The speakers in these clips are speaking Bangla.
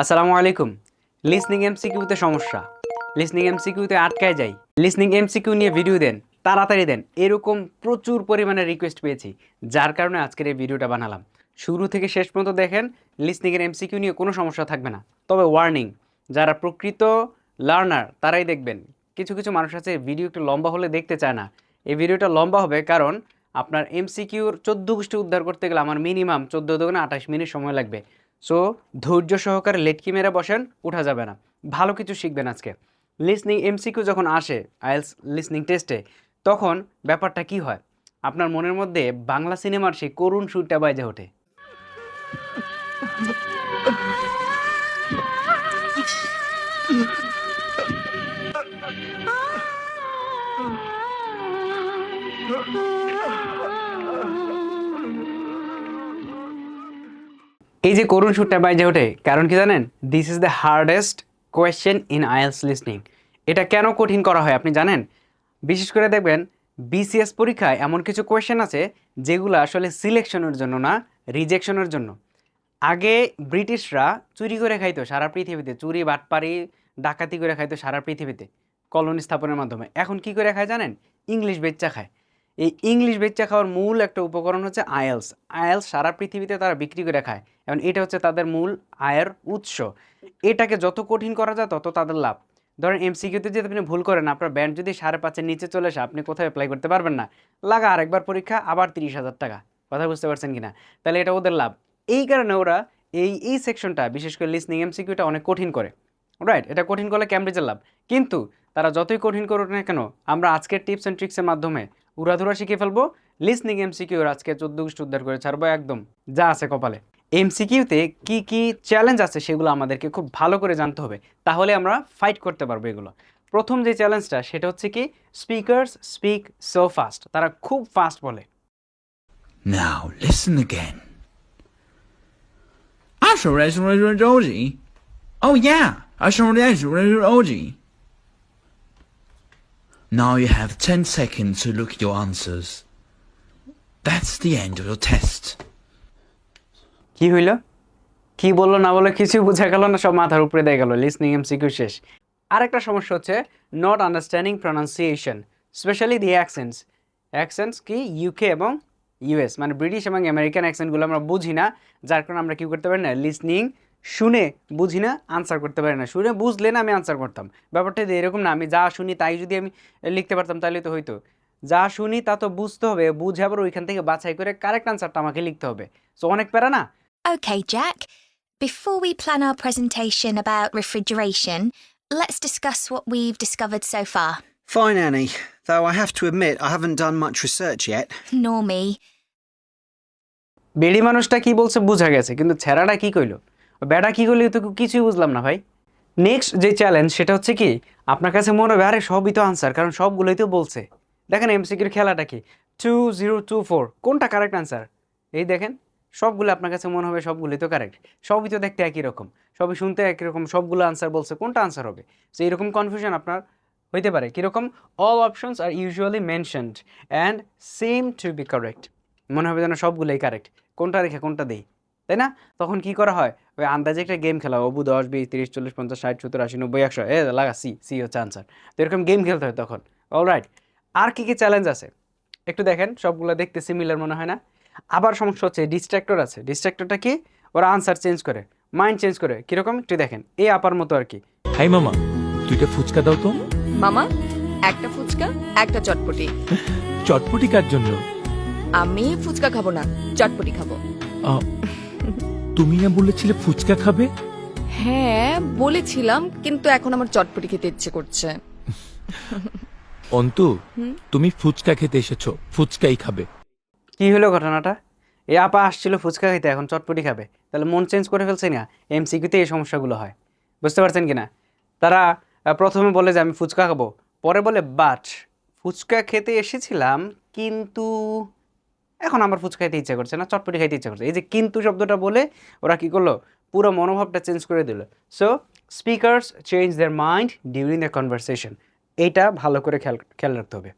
আসসালামু আলাইকুম। লিসনিং এমসিকিউতে সমস্যা। লিসনিং এমসিকিউতে আটকায় যাই। লিসনিং এমসিকিউ নিয়ে ভিডিও দেন, তাড়াতাড়ি দেন। এরকম প্রচুর পরিমাণে রিকোয়েস্ট পেয়েছি, যার কারণে আজকের এই ভিডিওটা বানালাম। শুরু থেকে শেষ পর্যন্ত দেখেন লিসনিংয়ের এমসিকিউ নিয়ে কোনো সমস্যা থাকবে না। তবে ওয়ার্নিং যারা প্রকৃত লার্নার তারাই দেখবেন। কিছু কিছু মানুষ আছে ভিডিও একটু লম্বা হলে দেখতে চায় না। এই ভিডিওটা লম্বা হবে কারণ আপনার এমসিকিউর চোদ্দ গোষ্ঠী উদ্ধার করতে গেলে আমার মিনিমাম চোদ্দ দোকানে আঠাশ মিনিট সময় লাগবে। সো ধৈর্য সহকারে লেটকি মেরে বসেন উঠা যাবে না ভালো কিছু শিখবেন আজকে লিসনিং এমসিকিউ যখন আসে আইএলস লিসনিং টেস্টে তখন ব্যাপারটা কি হয় আপনার মনের মধ্যে বাংলা সিনেমার সেই করুণ সুরটা বাইজে ওঠে এই যে করুণ সুরটা বাইজে ওঠে, কারণ কি জানেন? This is the hardest question in IELTS listening এটা কেন কঠিন করা হয় আপনি জানেন? বিশেষ করে দেখবেন বিসিএস পরীক্ষায় এমন কিছু কোয়েশ্চেন আছে যেগুলো আসলে সিলেকশনের জন্য না রিজেকশনের জন্য। আগে ব্রিটিশরা চুরি করে খাইতো সারা পৃথিবীতে, চুরি, বাটপারি, ডাকাতি করে খাইতো সারা পৃথিবীতে, কলোনি স্থাপনের মাধ্যমে। এখন কি করে খায় জানেন? ইংলিশ বেচ্চা খায়। এই ইংলিশ বেচ্চা খাওয়ার মূল একটা উপকরণ হচ্ছে আয়েলস আয়েলস সারা পৃথিবীতে তারা বিক্রি করে খায়। এবং এটা হচ্ছে তাদের মূল আয়ের উৎস। এটাকে যত কঠিন করা যায়, তত তাদের লাভ। ধরেন এমসিকিউতে যদি আপনি ভুল করেন, আপনার ব্যান্ড যদি সাড়ে পাঁচের নিচে চলে আসে, আপনি কোথায় অ্যাপ্লাই করতে পারবেন না? লাগা আরেকবার পরীক্ষা, আবার তিরিশ হাজার টাকা। কথা বুঝতে পারছেন কিনা? তাহলে এটা ওদের লাভ। এই কারণে ওরা এই এই সেকশনটা বিশেষ করে লিসনিং এমসিকিউটা অনেক কঠিন করে। রাইট এটা কঠিন করলে ক্যামব্রিজের লাভ। কিন্তু তারা যতই কঠিন করুক না কেন, আমরা আজকের টিপস অ্যান্ড ট্রিক্সের মাধ্যমে উড়াধুরা শিখে ফেলব লিসনিং এমসিকিউর আজকে চোদ্দ গোষ্ঠী উদ্ধার করে ছাড়বো একদম যা আছে কপালে এমসিকিউতে কি কি চ্যালেঞ্জ আছে সেগুলো আমাদেরকে খুব ভালো করে জানতে হবে তাহলে আমরা ফাইট করতে পারব এগুলো প্রথম যে চ্যালেঞ্জটা সেটা হচ্ছে কি স্পিকার্স স্পিক সো ফাস্ট তারা খুব ফাস্ট বলে Now listen again. I shall raise Roji. Oh yeah, I shall raise Roji. Now you have 10 seconds to look your answers. That's the end of your test. কি হইল? কি বলল না বলল কিছুই বোঝা গেল না, সব মাথার উপরে দিয়ে গেল লিসনিং এমসিকিউ শেষ। আরেকটা সমস্যা হচ্ছে not understanding pronunciation specially the accents accents কি? ইউকে এবং ইউএস মানে ব্রিটিশ এবং আমেরিকান অ্যাকসেন্টগুলো আমরা বুঝি না, যার কারণে আমরা কী করতে পারি না? লিসনিং শুনে বুঝি না আনসার করতে পারি না। শুনে বুঝলে না আমি আনসার করতাম। ব্যাপারটা এরকম না আমি যা শুনি তাই যদি আমি লিখতে পারতাম তাহলে তো হইতো। যা শুনি তা তো বুঝতে হবে বুঝে আবার ওইখান থেকে বাছাই করে কারেক্ট আনসারটা আমাকে লিখতে হবে। সো অনেক প্যারা না? Okay Jack before we plan our presentation about refrigeration let's discuss what we've discovered so far fine Annie though I have to admit I haven't done much research yet no me বেড়ি মানুষটা কি বলছে বুঝা গেছে কিন্তু ছেড়াটা কি কইলো? বেড়া কি করলে? তো কিছুই বুঝলাম না ভাই। নেক্সট যে চ্যালেঞ্জ সেটা হচ্ছে কি, আপনার কাছে মনে হবে, আরে, সবই তো আনসার কারণ সবগুলোই তো বলছে। দেখেন এমসিকিউর খেলাটা কি? টু জিরো টু ফোর কোনটা কারেক্ট আনসার এই দেখেন, সবগুলো আপনার কাছে মনে হবে, সবগুলোই তো কারেক্ট সবই তো দেখতে একই রকম, সবই শুনতে একই রকম, সবগুলো আনসার বলছে, কোনটা আনসার হবে? তো এইরকম কনফিউশন আপনার হইতে পারে। কীরকম? All options are usually mentioned and seem to be correct মনে হবে যেন সবগুলোই কারেক্ট কোনটা রেখে কোনটা দেই? তাই না? তখন কি করা হয়? ওই আন্দাজে একটা গেম খেলা অবু দশ বিশ তিরিশ চল্লিশ পঞ্চাশ ষাট সত্তর আশি নব্বই একশো এ লাগা সি সি হচ্ছে আনসার তো এরকম গেম খেলতে হয় তখন। অলরাইট আর কী কী চ্যালেঞ্জ আছে? একটু দেখেন সবগুলো দেখতে সিমিলার মনে হয় না? আবার সমস্যা হচ্ছে ডিস্ট্রাক্টর আছে। ডিস্ট্রাক্টরটা কি? ওরা আনসার চেঞ্জ করে মাইন্ড চেঞ্জ করে। কীরকম? একটু দেখেন এই আপার মতো আর কি। হাই মামা। দুইটা ফুচকা দাও তো। মামা একটা ফুচকা একটা চটপটি। চটপটি কার জন্য? আমি ফুচকা খাব না চটপটি খাব। তুমি না বলেছিলে ফুচকা খাবে? হ্যাঁ বলেছিলাম কিন্তু এখন আমার চটপটি খেতে ইচ্ছে করছে। অন্তু তুমি ফুচকা খেতে এসেছ ফুচকাই খাবে। কি হলো ঘটনাটা? এই আপা আসছিল ফুচকা খেতে এখন চটপটি খাবে। তাহলে মন চেঞ্জ করে ফেলছে না এমসিকিউতে এই সমস্যাগুলো হয়। বুঝতে পারছেন কি না তারা প্রথমে বলে যে আমি ফুচকা খাব পরে বলে বাট ফুচকা খেতে এসেছিলাম কিন্তু এখন আমার ফুচকা খাইতে ইচ্ছা করছে না, চটপটি খাইতে ইচ্ছা করছে। এই যে কিন্তু শব্দটা বলে, ওরা কি করল? পুরো মনোভাবটা চেঞ্জ করে দিল। So speakers change their mind during the conversation এইটা ভালো করে খেয়াল খেয়াল রাখতে হবে।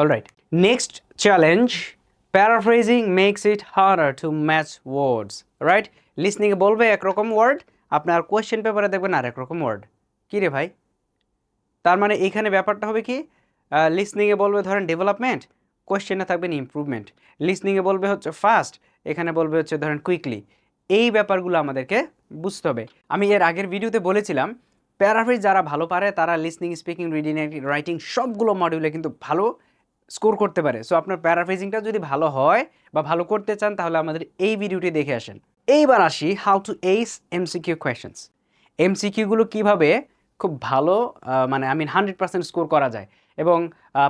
All right next challenge paraphrasing makes it harder to match words right লিসনিংয়ে বলবে একরকম ওয়ার্ড আপনার কোয়েশ্চেন পেপারে দেখবেন আরেক রকম ওয়ার্ড কী রে ভাই? তার মানে এখানে ব্যাপারটা হবে কি? লিসনিংয়ে বলবে ধরেন ডেভেলপমেন্ট কোয়েশ্চেনে থাকবেন ইমপ্রুভমেন্ট লিসনিংয়ে বলবে হচ্ছে ফাস্ট এখানে বলবে হচ্ছে ধরেন কুইকলি এই ব্যাপারগুলো আমাদেরকে বুঝতে হবে। আমি এর আগের ভিডিওতে বলেছিলাম প্যারাফ্রেজ যারা ভালো পারে, তারা লিসনিং স্পিকিং রিডিং রাইটিং সবগুলো মডিউলে কিন্তু ভালো স্কোর করতে পারে। সো আপনার প্যারাফ্রেজিংটা যদি ভালো হয় বা ভালো করতে চান, তাহলে আমাদের এই ভিডিওটি দেখে আসেন। এইবার আসি how to ace MCQ questions এমসিকিউগুলো কীভাবে খুব ভালো মানে I mean hundred percent score করা যায়। এবং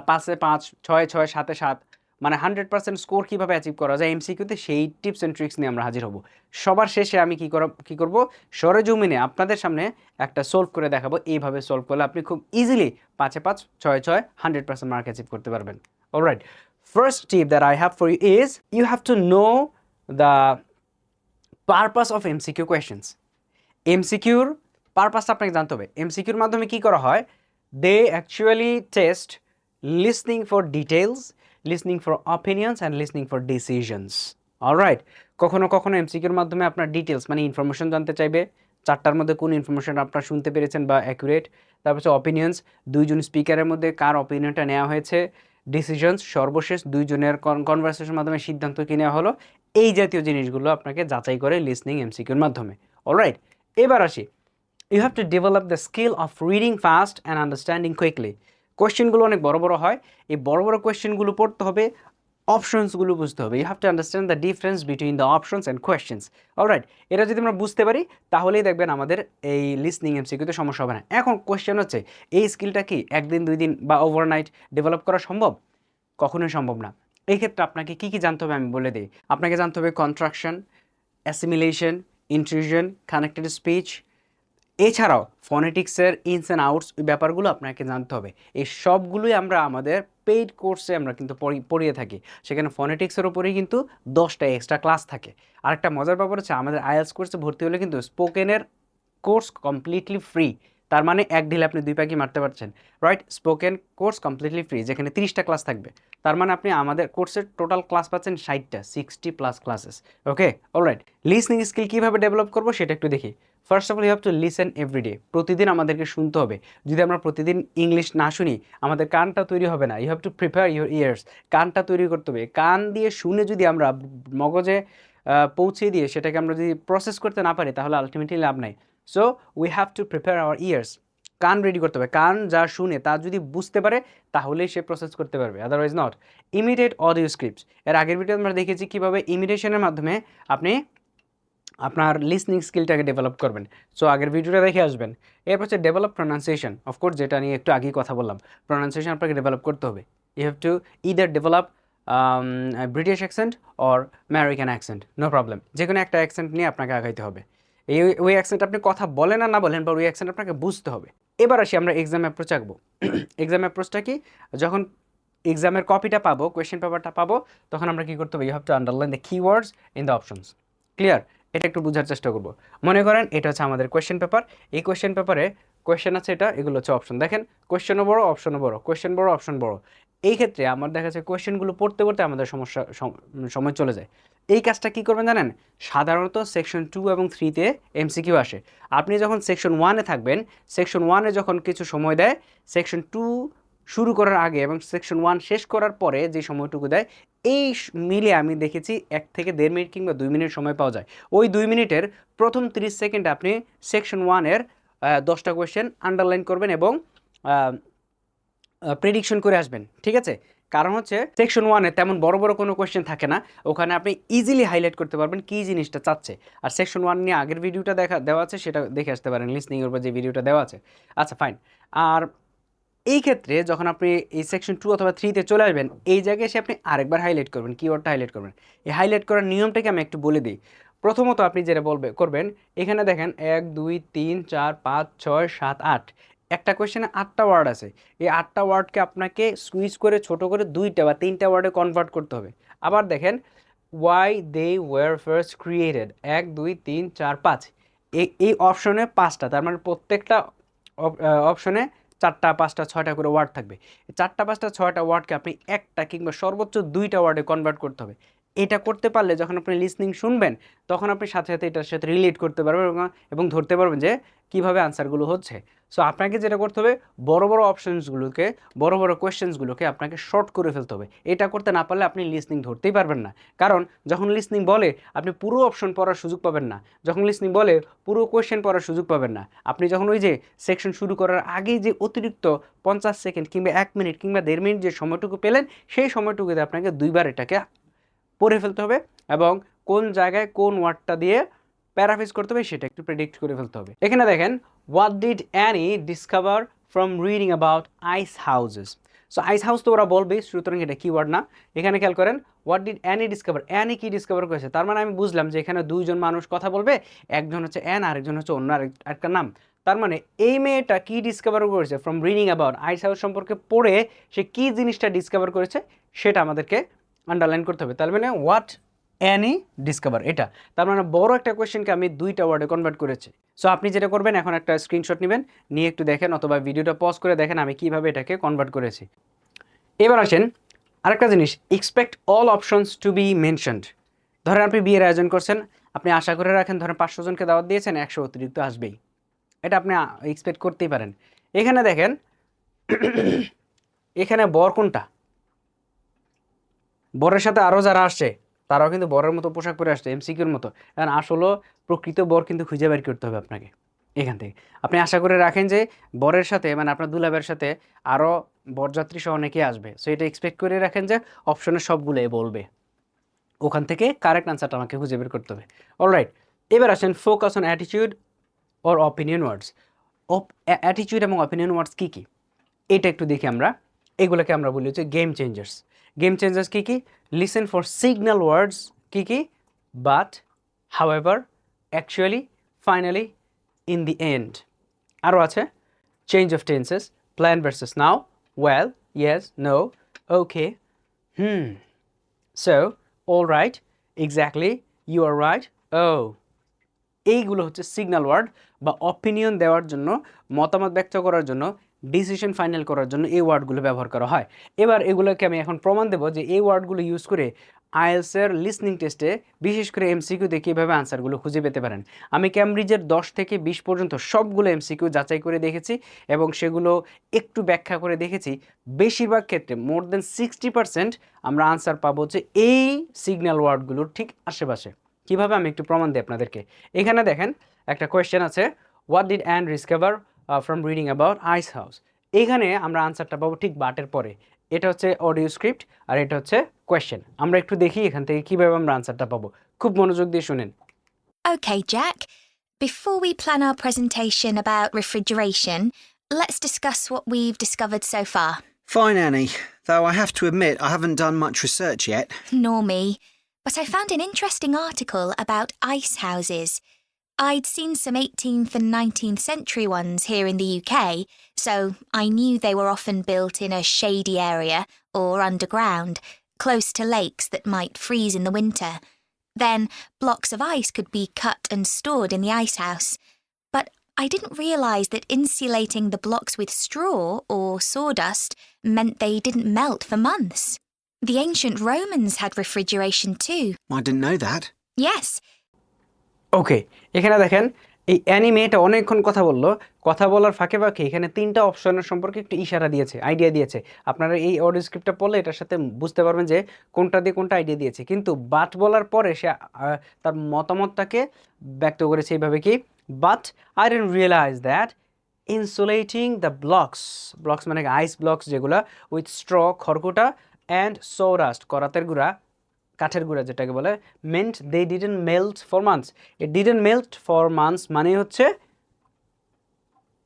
পাঁচে পাঁচ, ছয় ছয়, সাতে সাত মানে হান্ড্রেড পার্সেন্ট স্কোর কীভাবে অ্যাচিভ করা যায় এমসিকিউতে সেই টিপস অ্যান্ড ট্রিক্স নিয়ে আমরা হাজির হব। সবার শেষে আমি কী কর কী করব? সরেজমিনে আপনাদের সামনে একটা সলভ করে দেখাবো। এইভাবে সলভ করলে আপনি খুব ইজিলি পাঁচে পাঁচ, ছয় ছয়, হান্ড্রেড পার্সেন্ট মার্ক অ্যাচিভ করতে পারবেন। Alright first tip that I have for you is you have to know the purpose of MCQ questions এমসিকিউর পারপাসটা আপনাকে জানতে হবে। এমসিকিউর মাধ্যমে কী করা হয়? They actually test listening for details listening for opinions and listening for decisions alright কখনো কখনো এমসিকিউর মাধ্যমে আপনার ডিটেলস মানে ইনফরমেশন জানতে চাইবে। চারটার মধ্যে কোন ইনফরমেশন আপনার শুনতে পেরেছেন বা অ্যাকুরেট তারপর হচ্ছে অপিনিয়ন্স দুইজন স্পিকারের মধ্যে কার অপিনিয়নটা নেওয়া হয়েছে। ডিসিশনস সর্বশেষ দুইজনের কনভারসেশনের মাধ্যমে সিদ্ধান্ত কী নেওয়া হলো। এই জাতীয় জিনিসগুলো আপনাকে যাচাই করে লিসনিং এমসিকিউর মাধ্যমে। অলরাইট এবার আসি। You have to develop the skill of reading fast and understanding quickly কোয়েশ্চেনগুলো অনেক বড় বড় হয়। এই বড় বড় কোয়েশ্চেনগুলো পড়তে হবে অপশনসগুলো বুঝতে হবে। You have to understand the difference between the options and questions alright এটা যদি আমরা বুঝতে পারি, তাহলেই দেখবেন আমাদের এই লিসনিং এমসিকিউতে সমস্যা হবে না। এখন কোয়েশ্চেন হচ্ছে, এই স্কিলটা কি একদিন, দুই দিন বা ওভারনাইট ডেভেলপ করা সম্ভব? কখনোই সম্ভব না। এই ক্ষেত্রে আপনাকে কী কী জানতে হবে আমি বলে দিই। আপনাকে জানতে হবে contraction assimilation intrusion connected speech এছাড়াও ফনেটিক্সের ইনস অ্যান্ড আউটস ওই ব্যাপারগুলো আপনাকে জানতে হবে। এই সবগুলোই আমরা আমাদের পেইড কোর্সে আমরা কিন্তু পড়ি- পড়িয়ে থাকি। সেখানে ফনেটিক্সের ওপরেই কিন্তু দশটা এক্সট্রা ক্লাস থাকে। আরেকটা মজার ব্যাপার হচ্ছে আমাদের আইএলস কোর্সে ভর্তি হলে কিন্তু স্পোকেনের কোর্স কমপ্লিটলি ফ্রি তার মানে এক ঢিলে আপনি দুই পাখি মারতে পারছেন right spoken course completely free যেখানে তিরিশটা ক্লাস থাকবে। তার মানে আপনি আমাদের কোর্সের টোটাল ক্লাস পাচ্ছেন ষাটটা sixty plus classes okay alright listening skill কীভাবে ডেভেলপ করব সেটা একটু দেখি। First of all you have to listen everyday প্রতিদিন আমাদেরকে শুনতে হবে। যদি আমরা প্রতিদিন ইংলিশ না শুনি, আমাদের কানটা তৈরি হবে না। You have to prepare your ears কানটা তৈরি করতে হবে। কান দিয়ে শুনে যদি আমরা মগজে পৌঁছে দিয়ে সেটাকে আমরা যদি প্রসেস করতে না পারি, তাহলে আলটিমেটলি লাভ নাই। So we have to prepare our ears কান রেডি করতে হবে। কান যা শুনে, তা যদি বুঝতে পারে, তাহলেই সে প্রসেস করতে পারবে। Otherwise not imitate audio scripts এর আগের ভিডিও আমরা দেখেছি কীভাবে ইমিডিয়েশনের মাধ্যমে আপনি আপনার লিসনিং স্কিলটাকে ডেভেলপ করবেন। সো আগের ভিডিওটা দেখে আসবেন। এরপর হচ্ছে ডেভেলপ প্রনাউন্সিয়েশন অফকোর্স যেটা নিয়ে একটু আগেই কথা বললাম প্রনাউন্সিয়েশন আপনাকে ডেভেলপ করতে হবে। You have to either develop British accent or American accent no problem যে কোনো একটা অ্যাকসেন্ট নিয়ে আপনাকে আগাইতে হবে। এই, ওই অ্যাকসেন্ট আপনি কথা বলেন আর না বলেন বা ওই অ্যাকসেন্ট আপনাকে বুঝতে হবে। এবার আসি, আমরা এক্সাম অ্যাপ্রোচ আঁকবো। এক্সাম অ্যাপ্রোচটা কি? যখন এক্সামের কপিটা পাবো কোয়েশ্চেন পেপারটা পাবো, তখন আমরা কী করতে হবে? You have to underline the keywords in the options clear এটা একটু বোঝার চেষ্টা করব। মনে করেন এটা হচ্ছে আমাদের কোয়েশ্চেন পেপার এই কোয়েশ্চেন পেপারে কোয়েশ্চেন আছে এটা, এগুলো হচ্ছে অপশন দেখেন কোয়েশ্চেনও বড় অপশনও বড়। কোয়েশ্চেন বড় অপশন বড়। এই ক্ষেত্রে আমার দেখা যাচ্ছে কোয়েশ্চেনগুলো পড়তে পড়তে আমাদের সমস্যা সময় চলে যায়। এই কাজটা কী করবেন জানেন? সাধারণত সেকশন টু এবং থ্রিতে এমসিকিউ আসে। আপনি যখন সেকশন ওয়ানে থাকবেন সেকশন ওয়ানে যখন কিছু সময় দেয় সেকশন টু শুরু করার আগে এবং সেকশন ওয়ান শেষ করার পরে যে সময়টুকু দেয় এই মিলে আমি দেখেছি এক থেকে দেড় মিনিট কিংবা দুই মিনিট সময় পাওয়া যায়। ওই দুই মিনিটের প্রথম তিরিশ সেকেন্ড আপনি সেকশন ওয়ানের দশটা কোয়েশ্চেন আন্ডারলাইন করবেন এবং প্রেডিকশন করে আসবেন। ঠিক আছে? কারণ হচ্ছে সেকশন ওয়ানে তেমন বড় বড় কোনো কোয়েশ্চেন থাকে না। ওখানে আপনি ইজিলি হাইলাইট করতে পারবেন কী জিনিসটা চাচ্ছে। আর সেকশন ওয়ান নিয়ে আগের ভিডিওটা দেখা, দেওয়া আছে সেটা দেখে আসতে পারেন। লিসনিংয়ের উপর যে ভিডিওটা দেওয়া আছে। আচ্ছা ফাইন আর এই ক্ষেত্রে যখন আপনি এই সেকশন টু অথবা থ্রিতে চলে আসবেন, এই জায়গায় এসে আপনি আরেকবার হাইলাইট করবেন কিওয়ার্ডটা হাইলাইট করবেন। এই হাইলাইট করার নিয়মটাকে আমি একটু বলে দিই। প্রথমত আপনি যেটা বলবে, করবেন, এখানে দেখেন এক, দুই, তিন, চার, পাঁচ, ছয়, সাত, আট। একটা কোয়েশ্চেনে আটটা ওয়ার্ড আছে। এই আটটা ওয়ার্ডকে আপনাকে সুইচ করে, ছোট করে দুইটা বা তিনটা ওয়ার্ডে কনভার্ট করতে হবে। আবার দেখেন why they were first created এক, দুই, তিন, চার, পাঁচ। এই অপশনে পাঁচটা, তার মানে প্রত্যেকটা অপশনে চারটা, পাঁচটা, ছয়টা করে ওয়ার্ড থাকবে। চারটা, পাঁচটা, ছয়টা ওয়ার্ডকে আপনি একটা কিংবা সর্বোচ্চ দুইটা ওয়ার্ডে কনভার্ট করতে হবে। এটা করতে পারলে যখন আপনি লিসনিং শুনবেন, তখন আপনি সাথে সাথে এটার সাথে রিলেট করতে পারবেন এবং- ধরতে পারবেন যে কীভাবে আনসারগুলো হচ্ছে। সো আপনাকে যেটা করতে হবে, বড় বড় অপশনসগুলোকে বড় বড় কোয়েশ্চেন্সগুলোকে আপনাকে শর্ট করে ফেলতে হবে। এটা করতে না পারলে আপনি লিসনিং ধরতেই পারবেন না। কারণ, যখন লিসনিং বলে, আপনি পুরো অপশন পড়ার সুযোগ পাবেন না। যখন লিসনিং বলে, পুরো কোয়েশ্চেন পড়ার সুযোগ পাবেন না। আপনি যখন ওই যে সেকশন শুরু করার আগেই যে অতিরিক্ত পঞ্চাশ সেকেন্ড কিংবা এক মিনিট কিংবা দেড় মিনিট যে সময়টুকু পেলেন, সেই সময়টুকুতে আপনাকে দুইবার এটাকে পড়ে ফেলতে হবে এবং কোন জায়গায় কোন ওয়ার্ডটা দিয়ে প্যারাফিস করতে হবে, সেটা একটু প্রেডিক্ট করে ফেলতে হবে। এখানে দেখেন what did Annie discover from reading about ice houses so ice house তো ওরা বলবেই সুতরাং এটা কিওয়ার্ড না। এখানে খেয়াল করেন what did Annie discover Annie কি ডিসকভার করেছে? তার মানে আমি বুঝলাম যে এখানে দুইজন মানুষ কথা বলবে, একজন হচ্ছে অ্যান আরেকজন হচ্ছে অন্য আরেক- আরেকটা নাম। তার মানে এই মেয়েটা কি ডিসকভার করেছে? From reading about ice house সম্পর্কে পড়ে সে কি জিনিসটা ডিসকভার করেছে, সেটা আমাদেরকে আন্ডারলাইন করতে হবে। তার মানে হোয়াট অ্যানি ডিসকভার এটা। তার মানে বড় একটা কোয়েশ্চেনকে আমি দুইটা ওয়ার্ডে কনভার্ট করেছি। সো আপনি যেটা করবেন, এখন একটা স্ক্রিনশট নেবেন, নিয়ে একটু দেখেন অথবা ভিডিওটা পজ করে দেখেন আমি কীভাবে এটাকে কনভার্ট করেছি। এবার আসেন, আরেকটা জিনিস expect all options to be mentioned ধরেন আপনি বিয়ের আয়োজন করছেন, আপনি আশা করে রাখেন, ধরেন পাঁচশো জনকে দাওয়াত দিয়েছেন, একশো অতিরিক্ত আসবেই। এটা আপনি এক্সপেক্ট করতেই পারেন। এখানে দেখেন, এখানে বর কোনটা? বরের সাথে আরও যারা আসছে তারাও কিন্তু বরের মতো পোশাক পরে আসছে এমসিকিউর মতো। কারণ আসলে প্রকৃত বর কিন্তু খুঁজে বের করতে হবে আপনাকে, এখান থেকে। আপনি আশা করে রাখেন যে বরের সাথে মানে আপনার দুলাভের সাথে আরও বরযাত্রী সহ অনেকে আসবে। সো এটা এক্সপেক্ট করে রাখেন যে অপশনের সবগুলোই বলবে। ওখান থেকে কারেক্ট আনসারটা আমাকে খুঁজে বের করতে হবে। অলরাইট এবার আসেন focus on attitude or opinion words attitude এবং অপিনিয়ন ওয়ার্ডস কী কী? এটা একটু দেখি আমরা। এগুলোকে আমরা বলি হচ্ছে গেম চেঞ্জার্স গেম চেঞ্জার্স কী কী লিসেন ফর সিগন্যাল ওয়ার্ডস কী কী but however actually finally in the end আরও আছে? Change of tenses plan versus now well yes no okay hmm so all right exactly you are right ও এইগুলো হচ্ছে সিগন্যাল ওয়ার্ড বা অপিনিয়ন দেওয়ার জন্য, মতামত ব্যক্ত করার জন্য ডিসিশন ফাইনাল করার জন্য এই ওয়ার্ডগুলো ব্যবহার করা হয়। এবার এগুলোকে আমি এখন প্রমাণ দেবো যে এই ওয়ার্ডগুলো ইউজ করে আইএলসের লিসনিং টেস্টে বিশেষ করে এমসিকিউতে কীভাবে আনসারগুলো খুঁজে পেতে পারেন। আমি ক্যামব্রিজের দশ থেকে বিশ পর্যন্ত সবগুলো এমসিকিউ যাচাই করে দেখেছি এবং সেগুলো একটু ব্যাখ্যা করে দেখেছি। বেশিরভাগ ক্ষেত্রে মোর দেন সিক্সটি পার্সেন্ট আমরা আনসার পাবো যে এই সিগন্যাল ওয়ার্ডগুলোর ঠিক আশেপাশে। কীভাবে আমি একটু প্রমাণ দিই আপনাদেরকে? এখানে দেখেন একটা কোয়েশ্চেন আছে what did Annie discover From reading about ice house এখানে আমরা আনসারটা পাবো ঠিক বাটের পরে এটা হচ্ছে অডিও স্ক্রিপ্ট আর এটা হচ্ছে কোয়েশ্চেন আমরা একটু দেখি এখান থেকে কীভাবে আমরা আনসারটা পাবো খুব মনোযোগ দিয়ে শুনেন Okay, Jack. Before we plan our presentation about refrigeration, let's discuss what we've discovered so far. Fine, Annie. Though I have to admit I haven't done much research yet. Nor me. But I found an interesting article about ice houses. I'd seen some 18th and 19th century ones here in the UK, so I knew they were often built in a shady area or underground, close to lakes that might freeze in the winter. Then blocks of ice could be cut and stored in the ice house. But I didn't realise that insulating the blocks with straw or sawdust meant they didn't melt for months. The ancient Romans had refrigeration too. I didn't know that. Yes, ওকে এখানে দেখেন, এই অ্যানিমেটা অনেকক্ষণ কথা বলল। কথা বলার ফাঁকে ফাঁকে এখানে তিনটা অপশনের সম্পর্কে একটু ইশারা দিয়েছে আইডিয়া দিয়েছে। আপনারা এই অডিও স্ক্রিপ্টটা পড়লে এটার সাথে বুঝতে পারবেন যে কোনটা দিয়ে কোনটা আইডিয়া দিয়েছে। কিন্তু বাট বলার পরে সে তার মতামতটাকে ব্যক্ত করেছে এইভাবে কি but I didn't realise that insulating the blocks blocks মানে আইস ব্লকস যেগুলো উইথ স্ট্র খড়কুটা অ্যান্ড সোরাস্ট করাতের গুঁড়া কাঠের গুঁড়া যেটাকে বলে meant they didn't melt for months A didn't melt for months মানে হচ্ছে,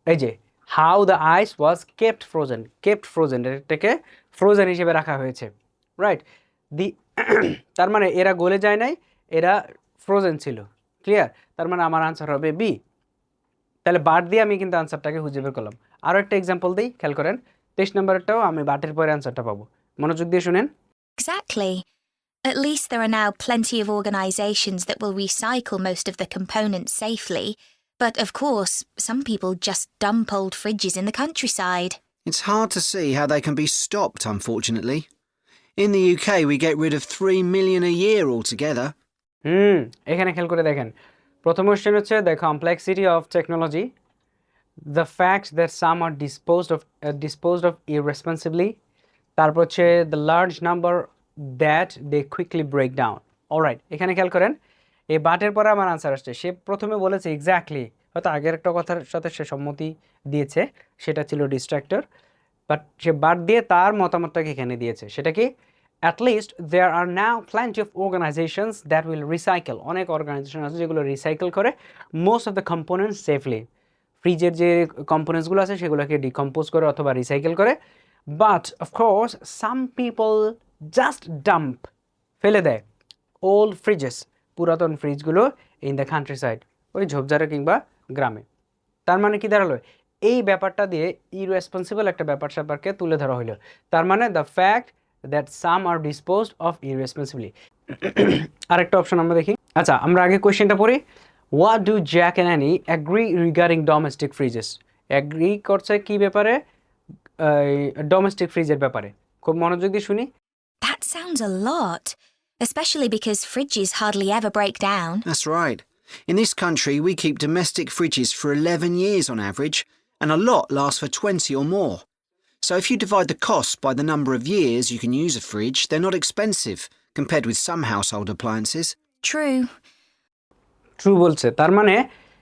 এই যে how the ice was kept frozen kept frozen এটাকে ফ্রোজেন হিসেবে রাখা হয়েছে রাইট দি তার মানে এরা গলে যায় নাই, এরা ফ্রোজেন ছিল ক্লিয়ার তার মানে আমার আনসার হবে বি তাহলে বাট দিয়ে আমি কিন্তু আনসারটাকে খুঁজে বের করলাম। আরও একটা এক্সাম্পল দিই, খেয়াল করেন। তেইশ নম্বরেরটাও আমি বাটের পরে আনসারটা পাবো। মনোযোগ দিয়ে শুনেন. At least there are now plenty of organisations that will recycle most of the components safely. But of course, some people just dump old fridges in the countryside. It's hard to see how they can be stopped, unfortunately. In the UK, we get rid of 3 million a year altogether. হুম এখানে খেয়াল করে দেখেন প্রথম কোশ্চেন হচ্ছে the complexity of technology the fact that some are disposed of disposed of irresponsibly তারপর হচ্ছে the large number that they quickly break down alright এখানে খেয়াল করেন, এই বাটের পরে আমার আনসার আসছে। সে প্রথমে বলেছে এক্স্যাক্টলি হয়তো আগের একটা কথার সাথে সে সম্মতি দিয়েছে, সেটা ছিল ডিস্ট্রাক্টর বাট সে বাদ দিয়ে তার মতামতটাকে এখানে দিয়েছে। সেটা কি? At least there are now plenty of organisations that will recycle অনেক অর্গানাইজেশন আছে যেগুলো রিসাইকেল করে most of the components safely ফ্রিজের যে কম্পোনেন্টসগুলো আছে সেগুলোকে ডিকম্পোজ করে অথবা রিসাইকেল করে। But of course some people just dump ফেলে দেয়। ওল্ড ফ্রিজেস পুরাতন ফ্রিজগুলো ইন দ্য কান্ট্রি সাইড ওই ঝোপঝাড়ে কিংবা গ্রামে। তার মানে কি দাঁড়াল? এই ব্যাপারটা দিয়ে ইরেসপন্সিবল একটা ব্যাপার স্যাপারকে তুলে ধরা হইল। তার মানে the fact that some are disposed of irresponsibly আরেকটা অপশন আমরা দেখি। আচ্ছা আমরা আগে কোয়েশ্চেনটা পড়ি। What do Jack and Annie agree regarding domestic fridges agree করছে কি ব্যাপারে? ডোমেস্টিক ফ্রিজের ব্যাপারে। খুব মনোযোগ দিয়ে শুনি। sounds a lot, especially because fridges hardly ever break down. That's right. In this country, we keep domestic fridges for 11 years on average, and a lot lasts for 20 or more. So if you divide the cost by the number of years you can use a fridge, they're not expensive compared with some household appliances. True. True বলছে তার মানে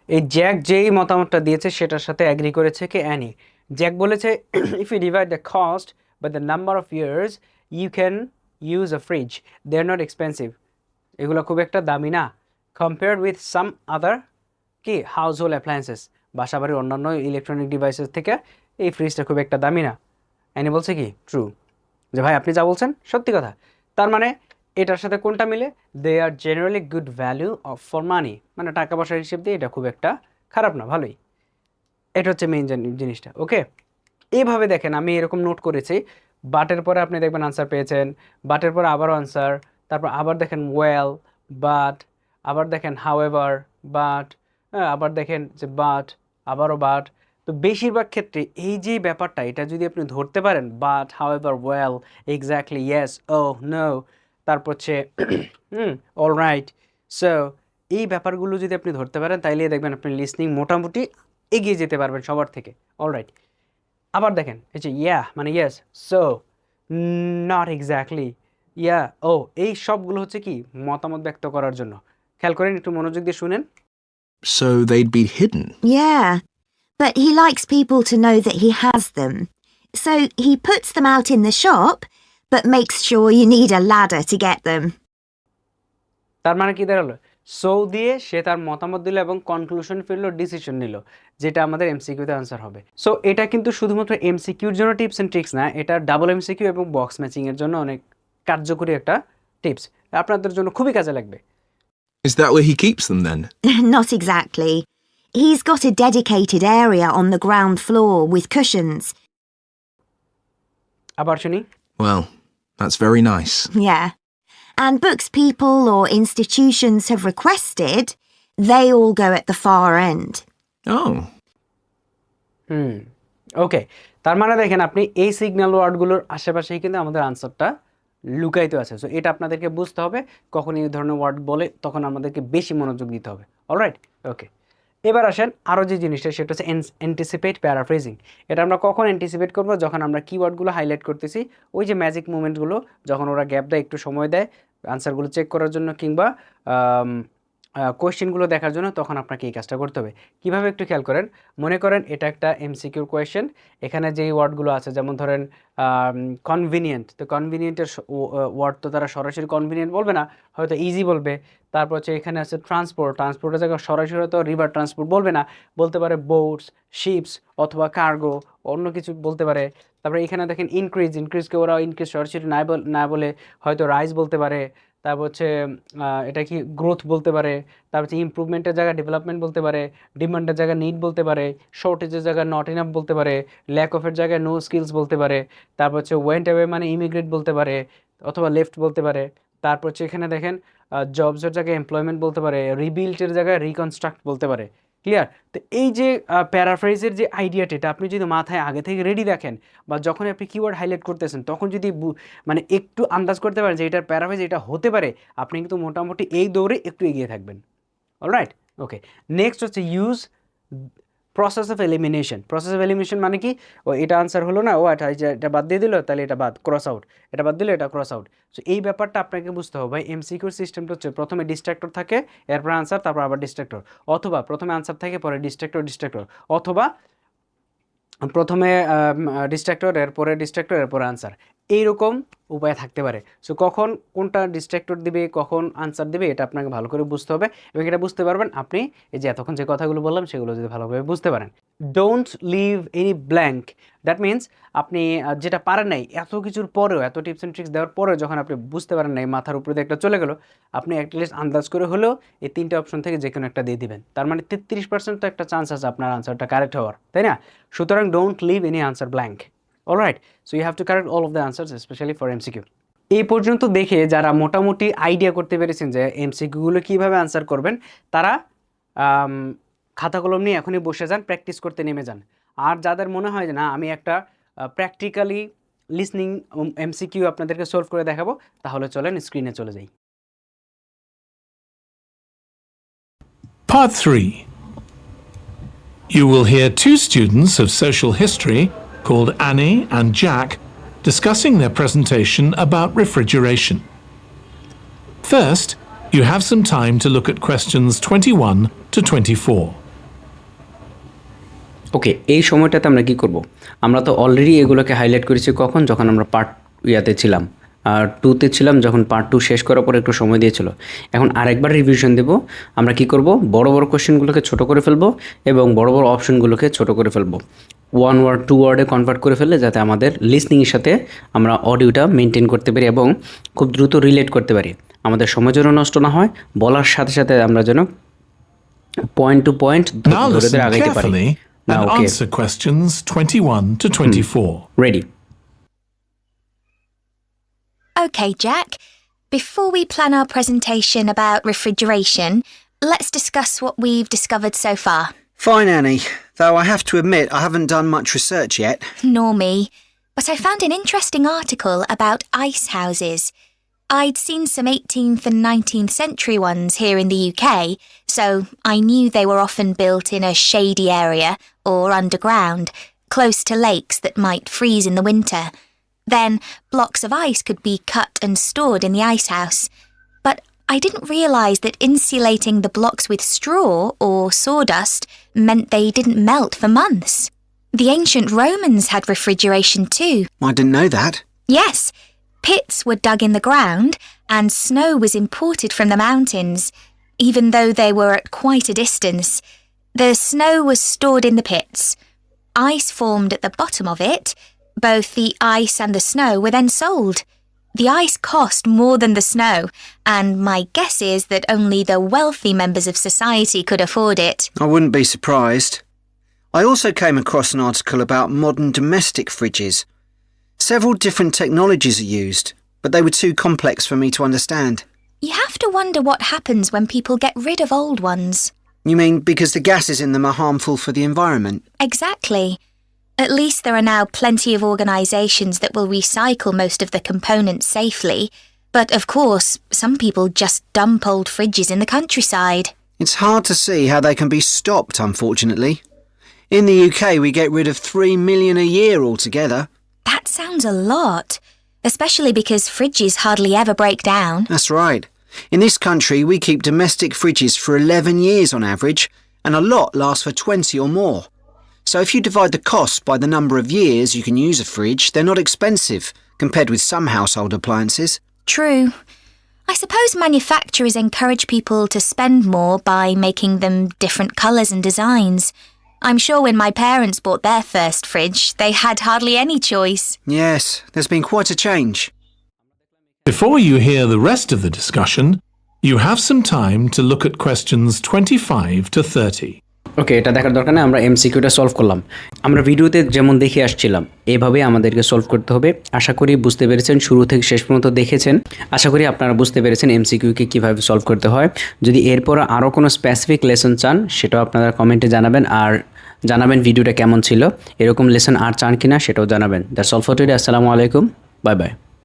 এই জ্যাক যেই মতামতটা দিয়েছে সেটার সাথে অ্যাগ্রি করেছে কি অ্যানি জ্যাক বলেছে if you divide the cost by the number of years you can use a fridge they are not expensive এগুলো খুব একটা দামি না। কম্পেয়ার উইথ সাম আদার কি হাউস হোল্ড অ্যাপ্লায়েন্সেস বাসাবাড়ির অন্যান্য ইলেকট্রনিক ডিভাইসেস থেকে এই ফ্রিজটা খুব একটা দামি না। অ্যানি বলছে কি? ট্রু যে ভাই, আপনি যা বলছেন, সত্যি কথা। তার মানে এটার সাথে কোনটা মিলে? They are generally good value of for money মানে টাকা পয়সার হিসেব দিয়ে এটা খুব একটা খারাপ না, ভালোই। এটা হচ্ছে মেইন জিনিসটা ওকে এইভাবে দেখেন, আমি এরকম নোট করেছি। বাটের পরে আপনি দেখবেন আনসার পেয়েছেন, বাটের পরে আবারও আনসার তারপর আবার দেখেন ওয়েল বাট আবার দেখেন হাওয়েভার বাট আবার দেখেন যে বাট আবারও বাট তো বেশিরভাগ ক্ষেত্রে এই যে ব্যাপারটা, এটা যদি আপনি ধরতে পারেন but however well exactly yes oh no তারপর হচ্ছে অল রাইট সো এই ব্যাপারগুলো যদি আপনি ধরতে পারেন, তাইলে দেখবেন আপনি লিসনিং মোটামুটি এগিয়ে যেতে পারবেন সবার থেকে অল রাইট আবার দেখেন এই যে ইয়া মানে yes so not exactly yeah ও এই সবগুলো হচ্ছে কি মতামত ব্যক্ত করার জন্য খেয়াল করেন একটু মনোযোগ দিয়ে শুনেন So they'd be hidden. Yeah, but he likes people to know that he has them. So he puts them out in the shop, but makes sure you need a ladder to get them. তার মানে কি দাঁড়াল সো দিয়ে সে তার মতামত দিল এবং কনক্লুশন ফিরলো ডিসিশন নিল যেটা আমাদের এমসিকিউতে আনসার হবে সো এটা কিন্তু শুধুমাত্র এমসিকিউর জন্য টিপস অ্যান্ড ট্রিক্স না এটা ডাবল এমসিকিউ এবং বক্স ম্যাচিংয়ের জন্য অনেক কার্যকরী একটা টিপস আপনাদের জন্য খুবই কাজে লাগবে Is that where he keeps them then? Not exactly. He's got a dedicated area on the ground floor with cushions. আবার শুনি Well, that's very nice. Yeah. And books people or institutions have requested, they all go at the far end. Oh, হুম ওকে তার মানে দেখেন আপনি এই সিগন্যাল ওয়ার্ডগুলোর আশেপাশেই কিন্তু আমাদের আনসারটা লুকায়িত আছে। সো এটা আপনাদেরকে বুঝতে হবে কখন এই ধরনের ওয়ার্ড বলে তখন আমাদেরকে বেশি মনোযোগ দিতে হবে। অলরাইট ওকে এবার আসেন আরও যে জিনিসটা সেটা হচ্ছে অ্যান্টিসিপেট প্যারাফ্রেজিং এটা আমরা কখন অ্যান্টিসিপেট করব? যখন আমরা কিওয়ার্ডগুলো হাইলাইট করতেছি ওই যে ম্যাজিক মুভমেন্টগুলো যখন ওরা গ্যাপ দেয় একটু সময় দেয় আনসারগুলো চেক করার জন্য কিংবা কোয়েশ্চেনগুলো দেখার জন্য তখন আপনাকে এই কাজটা করতে হবে। কীভাবে একটু খেয়াল করেন? মনে করেন এটা একটা এমসিকিউর কোয়েশ্চেন। এখানে যেই ওয়ার্ডগুলো আছে, যেমন ধরেন কনভিনিয়েন্ট তো কনভিনিয়েন্টের ওয়ার্ড তো তারা সরাসরি কনভিনিয়েন্ট বলবে না, হয়তো ইজি বলবে। তারপর হচ্ছে এখানে আছে ট্রান্সপোর্ট ট্রান্সপোর্টের জায়গায় সরাসরি হয়তো রিভার ট্রান্সপোর্ট বলবে না। বলতে পারে বোটস শিপস অথবা কার্গো অন্য কিছু বলতে পারে। তারপরে এখানে দেখেন ইনক্রিজ ইনক্রিজকে ওরা ইনক্রিজ সরাসরি না বল হয়তো রাইজ বলতে পারে। তারপর হচ্ছে এটা কি গ্রোথ বলতে পারে, তারপর হচ্ছে ইম্প্রুভমেন্টের জায়গায় ডেভেলপমেন্ট বলতে পারে ডিমান্ডের জায়গায় নিড বলতে পারে শর্টেজের জায়গায় নট ইনাফ বলতে পারে ল্যাক অফের জায়গায় নো স্কিলস বলতে পারে, তারপর হচ্ছে ওয়েন্ট অ্যাওয়ে মানে ইমিগ্রেট বলতে পারে, অথবা লেফট বলতে পারে, তারপর হচ্ছে এখানে দেখেন জবসের জায়গায় এমপ্লয়মেন্ট বলতে পারে রিবিল্টের জায়গায় রিকনস্ট্রাক্ট বলতে পারে। ক্লিয়ার তো এই যে প্যারাফ্রাইজের যে আইডিয়াটা এটা আপনি যদি মাথায় আগে থেকে রেডি রাখেন বা যখন আপনি কিওয়ার্ড হাইলাইট করতেছেন, তখন যদি মানে একটু আন্দাজ করতে পারেন যে এটার প্যারাফ্রাইজ এটা হতে পারে, আপনি কিন্তু মোটামুটি এই দৌড়ে একটু এগিয়ে থাকবেন। অলরাইট ওকে নেক্সট হচ্ছে use process of elimination process of elimination মানে কি? ও, এটা আনসার হলো না, ও এটা এটা- এটা বাদ দিয়ে দিল, তাহলে এটা বাদ ক্রস আউট এটা বাদ দিলে, এটা ক্রস আউট সো এই ব্যাপারটা আপনাকে বুঝতে হবে ভাই এমসিকিউর সিস্টেমটা হচ্ছে প্রথমে ডিস্ট্রাক্টর থাকে, এরপর আনসার তারপর আবার ডিস্ট্রাক্টর অথবা প্রথমে আনসার থাকে, পরে ডিস্ট্রাক্টর ডিস্ট্রাক্টর অথবা প্রথমে ডিস্ট্রাক্টর এরপরে ডিস্ট্রাক্টর এরপরে আনসার এইরকম উপায় থাকতে পারে। সো কখন কোনটা ডিস্ট্রাক্টর দিবে, কখন আনসার দিবে, এটা আপনাকে ভালো করে বুঝতে হবে এবং এটা বুঝতে পারবেন আপনি এই যে এতক্ষণ যে কথাগুলো বললাম, সেগুলো যদি ভালোভাবে বুঝতে পারেন। Don't leave any blank that means আপনি যেটা পারেন নাই, এত কিছুর পরেও, এত টিপস অ্যান্ড ট্রিক্স দেওয়ার পরেও যখন আপনি বুঝতে পারেন নাই, মাথার উপরে দিয়ে একটা চলে গেল, আপনি অ্যাটলিস্ট আন্দাজ করে হলেও এই তিনটে অপশন থেকে যে কোনো একটা দিয়ে দিবেন। তার মানে তেত্রিশ পার্সেন্ট তো একটা চান্স আছে আপনার আনসারটা কারেক্ট হওয়ার, তাই না? সুতরাং don't leave any answer blank all right so you have to correct all of the answers specially for MCQ এই পর্যন্ত দেখে যারা মোটামুটি আইডিয়া করতে পেরেছেন যে এমসিকিউগুলো কীভাবে আনসার করবেন, তারা খাতা কলম নিয়ে এখনই বসে যান প্র্যাকটিস করতে নেমে যান। আর যাদের মনে হয় যে না, আমি একটা প্র্যাকটিক্যালি লিসনিং এমসিকিউ আপনাদেরকে সলভ করে দেখাবো, তাহলে চলেন স্ক্রিনে চলে যাই। Part 3. You will hear two students of social history called Annie and Jack discussing their presentation about refrigeration. First, you have some time to look at questions 21 to 24. ওকে এই সময়টাতে আমরা কি করব আমরা তো অলরেডি এগুলোকে হাইলাইট করেছি কখন যখন আমরা পার্ট ইয়াতে ছিলাম টুতে ছিলাম যখন পার্ট টু শেষ করার পর একটু সময় দিয়েছিল। এখন আরেকবার রিভিশন দেব। আমরা কি করব? বড় বড় কোশ্চেনগুলোকে ছোট করে ফেলব এবং বড় বড় অপশনগুলোকে ছোট করে ফেলব। ওয়ান ওয়ার্ড টু ওয়ার্ডে কনভার্ট করে ফেললে যাতে আমাদের লিসনিংয়ের সাথে আমরা অডিওটা মেনটেন করতে পারি এবং খুব দ্রুত রিলেট করতে পারি। আমাদের সময় যেন নষ্ট না হয় বলার সাথে সাথে আমরা যেন পয়েন্ট টু পয়েন্ট ধরে ধরে আগাইতে পারি। and okay answer questions 21 to 24. Ready OK, Jack. Before we plan our presentation about refrigeration, let's discuss what we've discovered so far. Fine, Annie. Though I have to admit I haven't done much research yet. Nor me. But I found an interesting article about ice houses. I'd seen some 18th and 19th century ones here in the UK, so I knew they were often built in a shady area or underground, close to lakes that might freeze in the winter. Then blocks of ice could be cut and stored in the ice house. But I didn't realise that insulating the blocks with straw or sawdust meant they didn't melt for months. The ancient Romans had refrigeration too. I didn't know that. Yes, pits were dug in the ground and snow was imported from the mountains, even though they were at quite a distance. The snow was stored in the pits. Ice formed at the bottom of it. Both the ice and the snow were then sold. The ice cost more than the snow, and my guess is that only the wealthy members of society could afford it. I wouldn't be surprised. I also came across an article about modern domestic fridges. Several different technologies are used, but they were too complex for me to understand. You have to wonder what happens when people get rid of old ones. You mean because the gases in them are harmful for the environment? Exactly. At least there are now plenty of organisations that will recycle most of the components safely. But of course, some people just dump old fridges in the countryside. It's hard to see how they can be stopped, unfortunately. In the UK, we get rid of 3 million a year altogether. That sounds a lot, especially because fridges hardly ever break down. That's right. In this country, we keep domestic fridges for 11 years on average, and a lot last for 20 or more. So if you divide the cost by the number of years you can use a fridge, they're not expensive compared with some household appliances. True. I suppose manufacturers encourage people to spend more by making them different colours and designs. I'm sure when my parents bought their first fridge, they had hardly any choice. Yes, there's been quite a change. Before you hear the rest of the discussion, you have some time to look at questions 25 to 30. Okay এটা দেখার দরকার নেই, আমরা এমসিকিউটা সলভ করলাম। আমরা ভিডিওতে যেমন দেখে আসছিলাম এইভাবে আমাদেরকে সলভ করতে হবে। আশা করি বুঝতে পেরেছেন, শুরু থেকে শেষ পর্যন্ত দেখেছেন। আশা করি আপনারা বুঝতে পেরেছেন এমসিকিউকে কীভাবে সলভ করতে হয়। যদি এরপর আরও কোনো স্পেসিফিক লেসন চান, সেটাও আপনারা কমেন্টে জানাবেন, আর জানাবেন ভিডিওটা কেমন ছিল, এরকম লেসন আর চান কিনা, সেটাও জানাবেন। দ্যাটস অল ফর আসসালামু আলাইকুম বাই বাই